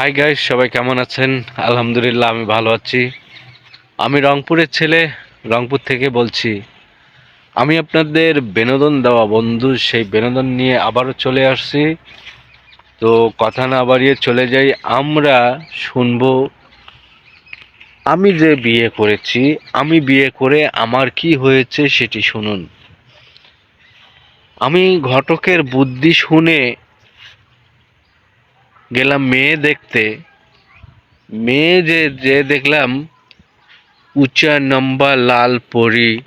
Hi guys সবাই কেমন আছেন? আলহামদুলিল্লাহ, আমি ভালো আছি। আমি রংপুরের ছেলে, রংপুর থেকে বলছি। আমি আপনাদের বিনোদন দেওয়া বন্ধু, সেই বিনোদন নিয়ে আবারও চলে আসছি। তো কথা না বাড়িয়ে চলে যাই, আমরা শুনব, আমি যে বিয়ে করেছি, আমি বিয়ে করে আমার কি হয়েছে সেটি শুনুন। আমি ঘটকের বুদ্ধি শুনে গেলাম মেয়ে দেখতে। মেয়ে যে যে দেখলাম, উঁচা নম্বা লাল পরি,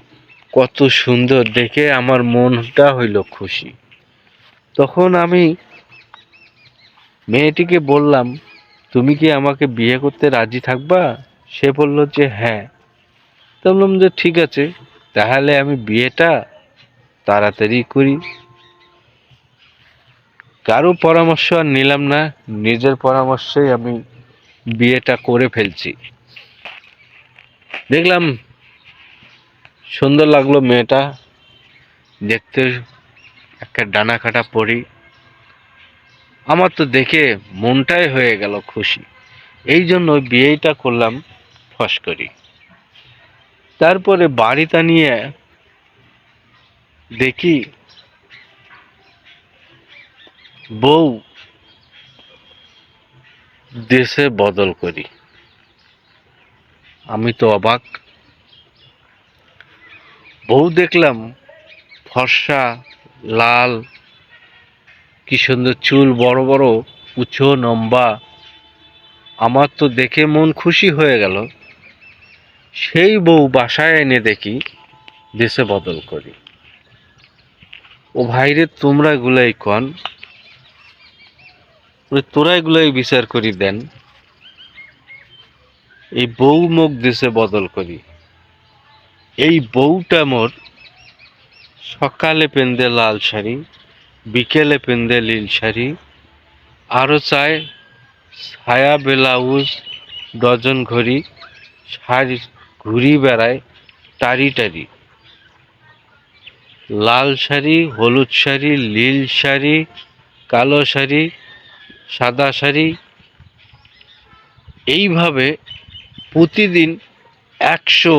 কত সুন্দর দেখে আমার মনটা হইল খুশি। তখন আমি মেয়েটিকে বললাম, তুমি কি আমাকে বিয়ে করতে রাজি থাকবা? সে বলল যে হ্যাঁ। তো বললাম যে, ঠিক আছে, তাহলে আমি বিয়েটা তাড়াতাড়ি করি। কারও পরামর্শ আর নিলাম না, নিজের পরামর্শেই আমি বিয়েটা করে ফেলছি। দেখলাম সুন্দর লাগল মেয়েটা, দেখতে একটা ডানা কাটা পরি। আমার তো দেখে মনটাই হয়ে গেল খুশি। এই জন্য বিয়েটা করলাম ফস করি। তারপরে বাড়িটা নিয়ে দেখি বউ দেশে বদল করি। আমি তো অবাক। বউ দেখলাম ফর্সা, লাল, কি সুন্দর চুল, বড় বড়, উঁচু, লম্বা। আমার তো দেখে মন খুশি হয়ে গেল। সেই বউ বাসায় এনে দেখি দেশে বদল করি। ও ভাইরে, তোমরা গুলাই কন। তোরা এগুলাই বিচার করি দেন। এই বউ মুখ দিছে বদল করি। এই বউটা মোর সকালে পেন্দে লাল শাড়ি, বিকেলে পেন্দে নীল শাড়ি, আরও চায় ছায়া ব্লাউজ, ডজন ঘড়ি, শাড়ি ঘুরি বেড়ায় টারি টারি। লাল শাড়ি, হলুদ শাড়ি, নীল শাড়ি, কালো শাড়ি সাদা শাড়ি। এইভাবে প্রতিদিন একশো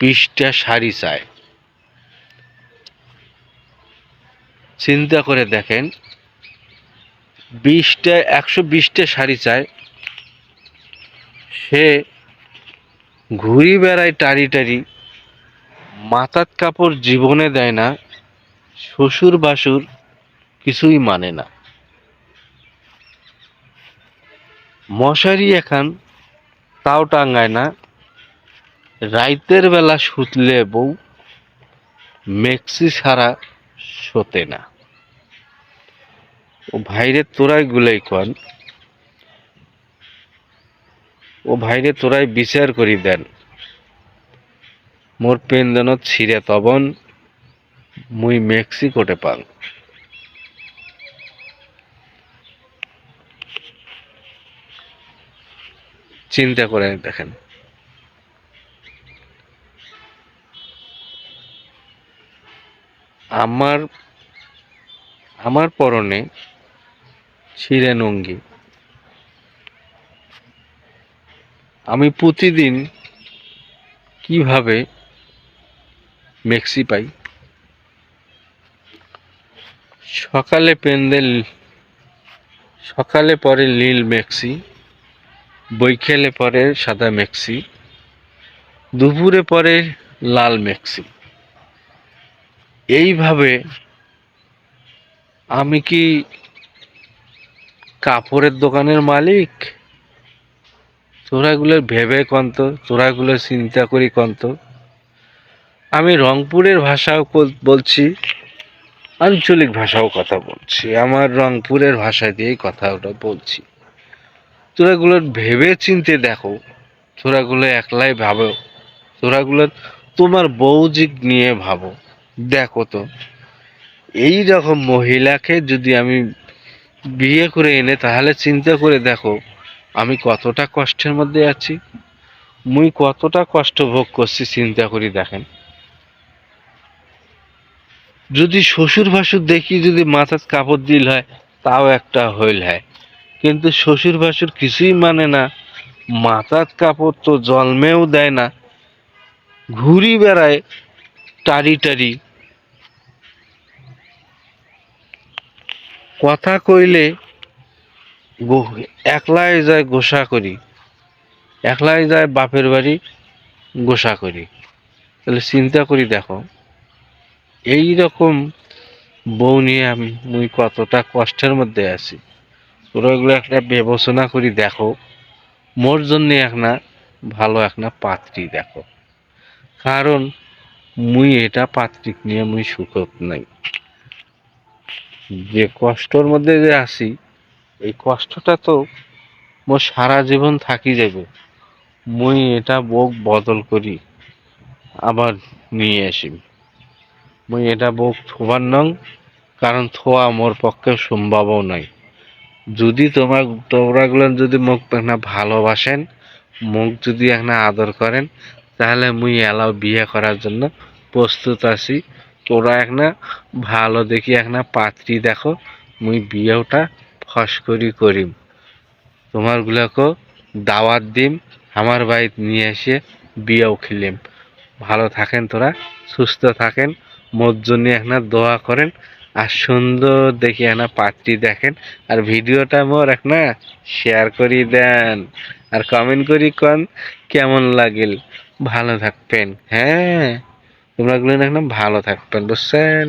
বিশটা শাড়ি চায়। চিন্তা করে দেখেন, বিশটা, একশো বিশটা শাড়ি চায়। সে ঘুরি বেড়ায় টারি টারি মাথার কাপড় জীবনে দেয় না, শ্বশুর বাসুর কিছুই মানে না। মশারি এখন তাও টাঙ্গায় না। রাইতের বেলা শুতলে বউ, মেক্সি ছাড়া শোতে না। ও ভাইরে তোরাই গুলাই কন। ও ভাইরে তোরাই বিচার করি দেন। মোর পেন্দনত ছিঁড়ে তবন, মুই মেক্সিকোটে পান চিন্তা করে দেখেন। আমার আমার পরনে ছিঁড়ে নঙ্গি আমি প্রতিদিন কীভাবে মেক্সি পাই? সকালে পেন্দেল সকালে পরে নীল মেক্সি। বৈকালে পরে সাদা মেক্সি, দুপুরে পরে লাল মেক্সি। এইভাবে আমি কি কাপড়ের দোকানের মালিক? তোরাগুলোর ভেবে কন্ত তোরাগুলোর চিন্তা করি কন্ত আমি রংপুরের ভাষাও বলছি, আঞ্চলিক ভাষাও কথা বলছি। আমার রংপুরের ভাষা দিয়েই কথাটা বলছি। তোরাগুলোর ভেবে চিনতে দেখো। তোরাগুলো একলাই ভাবো। তোরাগুলো তোমার বৌজিক নিয়ে ভাবো। দেখো তো, এই রকম মহিলাকে যদি আমি বিয়ে করে এনে তাহলে চিন্তা করে দেখো, আমি কতটা কষ্টের মধ্যে আছি। মুই কতটা কষ্ট ভোগ করছি চিন্তা করি দেখেন। যদি শ্বশুর ভাসুর দেখি যদি মাথার কাপড় দিল হয়, তাও একটা হইল হয়। কিন্তু শ্বশুর ভাসুর কিছুই মানে না। মাথার কাপড় তো জন্মেও দেয় না। ঘুরি বেড়ায় টারি টারি। কথা কইলে একলাই যায় গোসা করি। একলাই যায় বাপের বাড়ি গোসা করি। তাহলে চিন্তা করি দেখো এই রকম বউ নিয়ে আমি মুই কতটা কষ্টের মধ্যে আছি। তোরা এগুলো একটা বিবেচনা করি দেখো। মোর জন্য একটা ভালো একটা পাত্রী দেখো। কারণ মুই এটা পাত্রিক নিয়ে মুই সুখত নাই। যে কষ্টর মধ্যে যে আছি, এই কষ্টটা তো মোর সারা জীবন থাকি যাবে মুই এটা বউ বদল করি, আবার নিয়ে আসি। মুই এটা বউ থোবার নং, কারণ থোয়া মোর পক্ষে সম্ভবও নয় যদি তোমার তোমরাগুলো যদি মোক না ভালোবাসেন, মুখ যদি একটা আদর করেন, তাহলে মুই এলাও বিয়ে করার জন্য প্রস্তুত আছি। তোরা একটা ভালো দেখি একটা পাত্রী দেখো, মুই বিয়েটা ফস করি করিম। তোমার গুলাকে দাওয়াত দিম, আমার বাড়িতে নিয়ে এসে বিয়েও খেলিম। ভালো থাকেন তোরা, সুস্থ থাকেন মোর জন্য একটা দোয়া করেন আর সুন্দর দেখি না পাত্রী দেখেন। আর ভিডিওটা মোর এক না শেয়ার করি দেন। আর কমেন্ট করি কন, কেমন লাগিল? ভালো থাকবেন হ্যাঁ? তোমরা গুলো না ভালো থাকবেন, বুঝছেন?